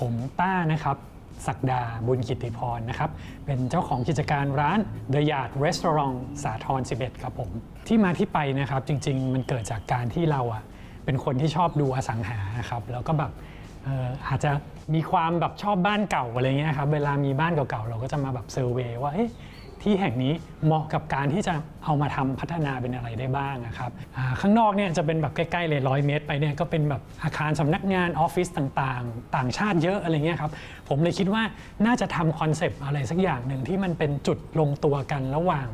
ผมต้านะครับศักดาบุญกิติพรนะครับ เป็นเจ้าของกิจการร้าน The Yard Restaurant สาทร11 ครับผม ที่มาที่ไปนะครับจริง ๆ มันเกิดจากการที่เราอะเป็นคนที่ชอบดูอสังหาครับ แล้วก็แบบเอ่ออาจจะมีความแบบชอบบ้านเก่าอะไรเงี้ยครับ เวลามีบ้านเก่าๆ เราก็จะมาแบบเซอร์เวย์ว่าเอ๊ะ ที่แห่งนี้เหมาะกับการที่จะเอามาทำพัฒนาเป็นอะไรได้บ้างนะครับข้างนอกเนี่ยจะเป็นแบบใกล้ๆเลยร้อยเมตร ไปเนี่ยก็เป็นแบบอาคารสำนักงานออฟฟิศต่างๆ ต่างชาติเยอะอะไรเงี้ยครับผมเลยคิดว่าน่าจะทำคอนเซปต์อะไรสักอย่างหนึ่งที่มันเป็นจุดลงตัวกันระหว่าง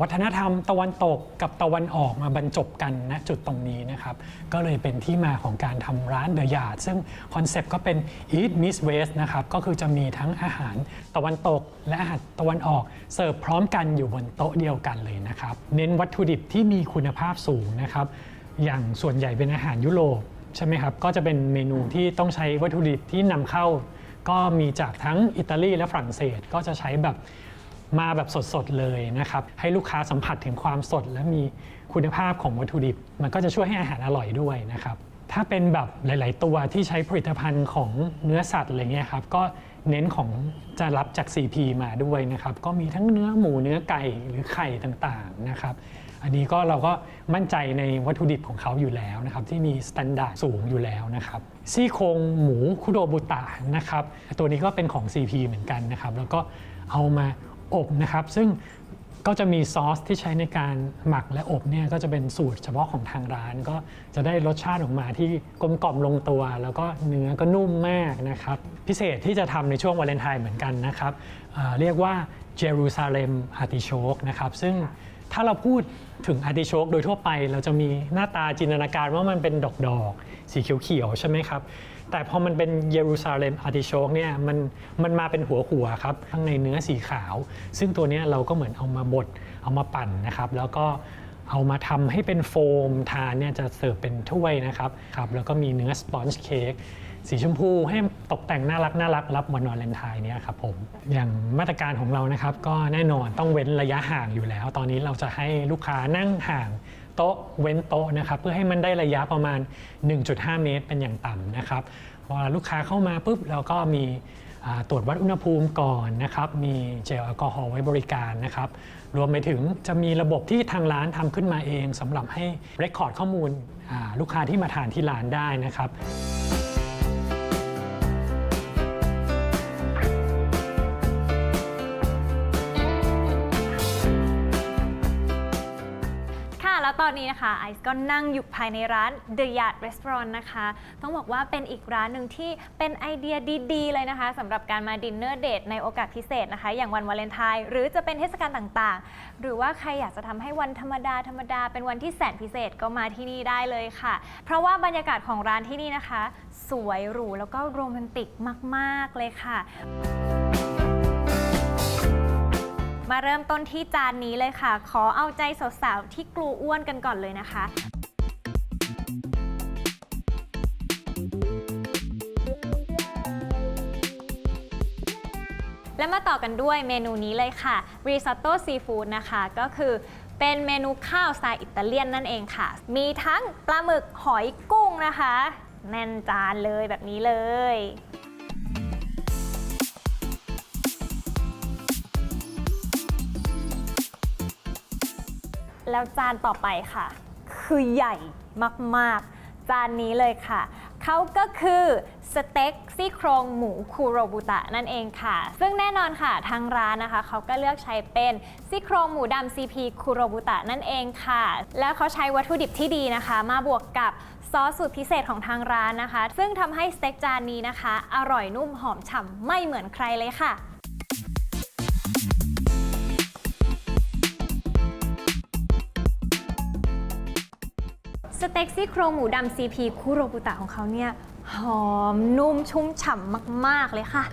วัฒนธรรมตะวันตกกับตะวันออกมาบรรจบกันณจุดตรงนี้นะครับ ก็เลยเป็นที่มาของการทำร้านเดอะยาดซึ่งคอนเซปต์ก็เป็น Eat Miss West นะครับ ก็คือจะมีทั้งอาหารตะวันตกและอาหารตะวันออกเสิร์ฟพร้อมกันอยู่บนโต๊ะเดียวกันเลยนะครับ เน้นวัตถุดิบที่มีคุณภาพสูงนะครับ อย่างส่วนใหญ่เป็นอาหารยุโรปใช่ไหมครับ ก็จะเป็นเมนูที่ต้องใช้วัตถุดิบที่นำเข้า ก็มีจากทั้งอิตาลีและฝรั่งเศสก็จะใช้แบบ มาแบบสดๆเลยนะครับ ให้ลูกค้าสัมผัสถึงความสด และมีคุณภาพของวัตถุดิบ มันก็จะช่วยให้อาหารอร่อยด้วยนะครับ ถ้าเป็นแบบหลาย ๆ ตัวที่ใช้ผลิตภัณฑ์ของเนื้อสัตว์อะไรเงี้ยครับก็เน้นของจะรับจาก CP มาด้วยนะครับ ก็มีทั้งเนื้อหมูเนื้อไก่หรือไข่ต่างๆนะครับ อันนี้ก็เราก็มั่นใจในวัตถุดิบของเขาอยู่แล้วนะครับ ที่มีสแตนดาร์ดสูงอยู่แล้วนะครับซี่โครงหมูคุโรบุตะนะครับ ตัวนี้ก็เป็นของ CP เหมือนกันนะครับ แล้วก็เอามา อบนะครับ ซึ่งก็จะมีซอสที่ใช้ในการหมักและอบเนี่ยก็จะเป็นสูตรเฉพาะของทางร้าน ก็จะได้รสชาติออกมาที่กลมกล่อมลงตัว แล้วก็เนื้อก็นุ่มมากนะครับ พิเศษที่จะทำในช่วงวาเลนไทน์เหมือนกันนะครับเเรียกว่าเจรูซาเล็มอาติโชกนะครับ ซึ่งถ้าเราพูดถึงอาติโชกโดยทั่วไป เราจะมีหน้าตาจินตนาการว่ามันเป็นดอกดอกๆสีเขียวๆใช่ไหมครับ แต่พอมันเป็นเยรูซาเล็มอาร์ติโชกเนี่ยมันมันมาเป็นหัวหัวครับข้างในเนื้อสีขาว ซึ่งตัวนี้เราก็เหมือนเอามาบดเอามาปั่นนะครับ แล้วก็เอามาทำให้เป็นโฟมทานเนี่ยจะเสิร์ฟเป็นถ้วยนะครับครับแล้วก็มีเนื้อสปอนจ์เค้กสีชมพูให้ตกแต่งน่ารักน่ารักรับวันวาเลนไทน์เนี่ยครับผม อย่างมาตรการของเรานะครับ ก็แน่นอนต้องเว้นระยะห่างอยู่แล้ว ตอนนี้เราจะให้ลูกค้านั่งห่าง โต๊ะเว้นโต๊ะนะครับเพื่อให้มันได้ระยะประมาณ 1.5 เมตรเป็นอย่างต่ำนะครับพอลูกค้าเข้ามาปุ๊บเราก็มีตรวจวัดอุณหภูมิก่อนนะครับมีเจลแอลกอฮอล์ไว้บริการนะครับรวมไปถึงจะมีระบบที่ทางร้านทำขึ้นมาเองสำหรับให้เรคคอร์ดข้อมูลลูกค้าที่มาทานที่ร้านได้นะครับ แล้วตอนนี้นะคะไอซ์ก็นั่งอยู่ภายในร้าน The Yard Restaurant นะคะ ต้องบอกว่าเป็นอีกร้านหนึ่งที่เป็นไอเดียดีๆ เลยนะคะสำหรับการมาดินเนอร์เดทในโอกาสพิเศษนะคะ อย่างวันวาเลนไทน์หรือจะเป็นเทศกาลต่างๆ หรือว่าใครอยากจะทำให้วันธรรมดาธรรมดาเป็นวันที่แสนพิเศษก็มาที่นี่ได้เลยค่ะ เพราะว่าบรรยากาศของร้านที่นี่นะคะ สวยหรูแล้วก็โรแมนติกมาก ๆเลยค่ะ มาเริ่มต้นที่จานนี้เลยค่ะ ขอเอาใจสาวๆที่กลัวอ้วนกันก่อนเลยนะคะ และมาต่อกันด้วยเมนูนี้เลยค่ะริซอตโต้ซีฟู้ดนะคะ ก็คือเป็นเมนูข้าวสไตล์อิตาเลียนนั่นเองค่ะ มีทั้งปลาหมึกหอยกุ้งนะคะ แน่นจานเลยแบบนี้เลย แล้วจานต่อไปค่ะ คือใหญ่มากๆ จานนี้เลยค่ะ เขาก็คือสเต็กซี่โครงหมูคูโรบุตะนั่นเองค่ะ ซึ่งแน่นอนค่ะทางร้านนะคะ เขาก็เลือกใช้เป็นซี่โครงหมูดำ CP คูโรบุตะนั่นเองค่ะ แล้วเขาใช้วัตถุดิบที่ดีนะคะ มาบวกกับซอสสูตรพิเศษของทางร้านนะคะ ซึ่งทำให้สเต็กจานนี้นะคะ อร่อยนุ่มหอมฉ่ำไม่เหมือนใครเลยค่ะ เต็กซี่โครงหมูดำ CP คุโรบุตะของเขาเนี่ยหอมนุ่มชุ่มฉ่ำมากๆเลยค่ะ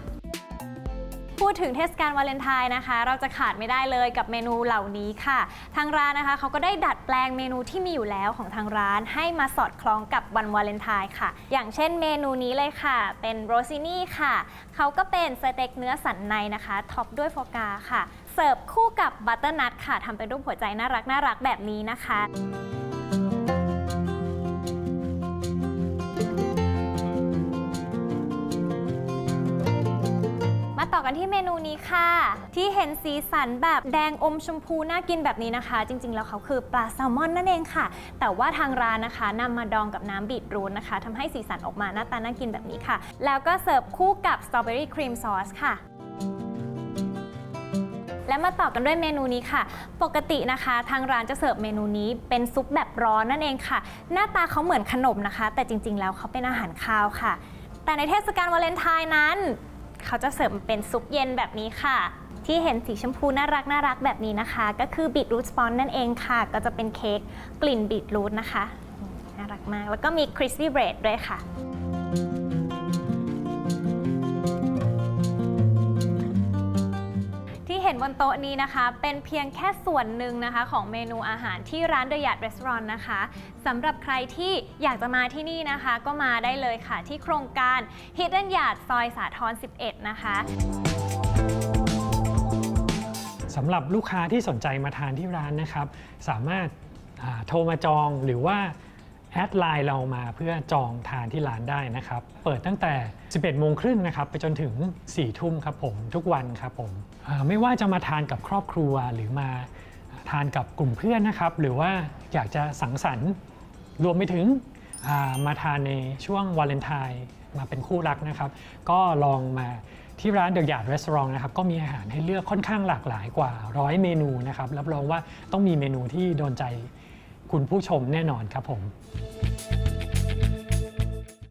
พูดถึงเทศกาลวาเลนไทน์นะคะ เราจะขาดไม่ได้เลยกับเมนูเหล่านี้ค่ะ ทางร้านนะคะเขาก็ได้ดัดแปลงเมนูที่มีอยู่แล้วของทางร้าน ให้มาสอดคล้องกับวันวาเลนไทน์ค่ะ อย่างเช่นเมนูนี้เลยค่ะ เป็นโรซินี่ค่ะเขาก็เป็นสเต็กเนื้อสันในนะคะท็อปด้วยโฟกาค่ะเสิร์ฟคู่กับบัตเตอร์นัทค่ะทำเป็นรูปหัวใจน่ารักน่ารักแบบนี้นะคะ ต่อกันที่เมนูนี้ค่ะ ที่เห็นสีสันแบบแดงอมชมพูน่ากินแบบนี้นะคะ จริง ๆ แล้วเขาคือปลาแซลมอนนั่นเองค่ะ แต่ว่าทางร้านนะคะนำมาดองกับน้ำบีทรูทนะคะทำให้สีสันออกมาหน้าตาน่ากินแบบนี้ค่ะ แล้วก็เสิร์ฟคู่กับสตรอเบอรี่ครีมซอสค่ะและมาต่อกันด้วยเมนูนี้ค่ะ ปกตินะคะ ทางร้านจะเสิร์ฟเมนูนี้เป็นซุปแบบร้อนนั่นเองค่ะ หน้าตาเขาเหมือนขนมนะคะ แต่จริง ๆ แล้วเขาเป็นอาหารคาวค่ะ แต่ในเทศกาลวาเลนไทน์นั้น เขาจะเสริมเป็นซุปเย็นแบบนี้ค่ะ ที่เห็นสีชมพูน่ารักน่ารักแบบนี้นะคะ ก็คือบีทรูทสปอนนั่นเองค่ะ ก็จะเป็นเค้กกลิ่นบีทรูทนะคะน่ารักมาก แล้วก็มีคริสปี้เบรดด้วยค่ะ บนโต๊ะนี้นะคะ เป็นเพียงแค่ส่วนหนึ่งนะคะ ของเมนูอาหารที่ร้าน The Yard Restaurant นะคะสำหรับใครที่อยากจะมาที่นี่นะคะ ก็มาได้เลยค่ะที่โครงการ Hidden Yard ซอยสาทร11 นะคะสำหรับลูกค้าที่สนใจมาทานที่ร้านนะครับ สามารถโทรมาจองหรือว่า แอดไลน์เรามาเพื่อจองทานที่ร้านได้นะครับ เปิดตั้งแต่ 11โมงครึ่งนะครับ ไปจนถึง 4 ทุ่มครับผมทุกวันครับผมไม่ว่าจะมาทานกับครอบครัวหรือมาทานกับกลุ่มเพื่อนนะครับ หรือว่าอยากจะสังสรรค์ รวมไปถึงมาทานในช่วงวาเลนไทน์มาเป็นคู่รักนะครับ ก็ลองมาที่ร้านเดอะยาร์ดรีสอร์ทนะครับ ก็มีอาหารให้เลือกค่อนข้างหลากหลายกว่าร้อยเมนูนะครับ รับรองว่าต้องมีเมนูที่โดนใจ คุณผู้ชมแน่นอนครับผม